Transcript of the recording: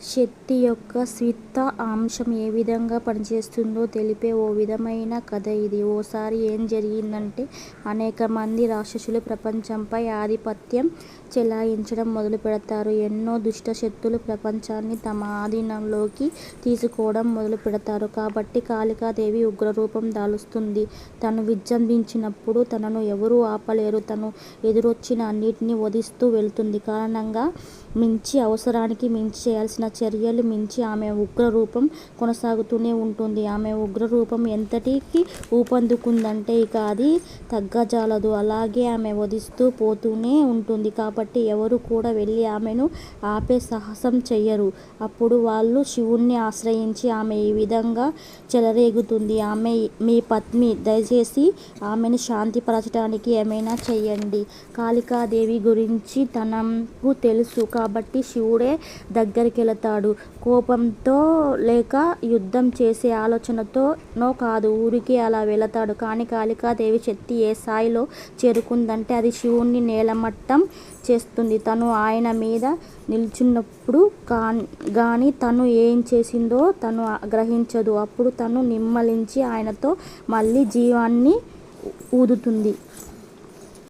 శక్తి యొక్క స్విత్త అంశం ఏ విధంగా పనిచేస్తుందో తెలిపే ఓ విధమైన కథ ఇది. ఓసారి ఏం జరిగిందంటే అనేకమంది రాక్షసులు ప్రపంచంపై ఆధిపత్యం చెలాయించడం మొదలు పెడతారు ఎన్నో దుష్టశక్తులు ప్రపంచాన్ని తమ ఆధీనంలోకి తీసుకోవడం మొదలుపెడతారు. కాబట్టి కాళికాదేవి ఉగ్రరూపం దాలుస్తుంది. తను విజృంభించినప్పుడు తనను ఎవరూ ఆపలేరు. తను ఎదురొచ్చిన అన్నిటినీ వధిస్తూ వెళుతుంది. కారణంగా మించి, అవసరానికి మించి చేయాల్సిన చర్యలు మించి ఆమె ఉగ్రరూపం కొనసాగుతూనే ఉంటుంది. ఆమె ఉగ్రరూపం ఎంతటికి ఊపందుకుందంటే ఇక అది తగ్గజాలదు. అలాగే ఆమె వధిస్తూ పోతూనే ఉంటుంది. కాబట్టి ఎవరు కూడా వెళ్ళి ఆమెను ఆపే సాహసం చెయ్యరు. అప్పుడు వాళ్ళు శివుణ్ణి ఆశ్రయించి ఆమె ఈ విధంగా చెలరేగుతుంది ఆమె మీ పత్ని. దయచేసి ఆమెను శాంతిపరచడానికి ఏమైనా చెయ్యండి. కాళికాదేవి గురించి తనకు తెలుసు కాబట్టి శివుడే పడతాడు కోపంతో లేక యుద్ధం చేసే ఆలోచనతోనో కాదు. ఊరికి అలా వెళతాడు. కానీ కాళికాదేవి శక్తి ఏ స్థాయిలో చేరుకుందంటే అది శివుణ్ణి నేలమట్టం చేస్తుంది. తను ఆయన మీద నిల్చున్నప్పుడు కానీ తను ఏం చేసిందో తను గ్రహించదు. అప్పుడు తను నిమ్మలించి ఆయనతో మళ్ళీ జీవాన్ని ఊదుతుంది.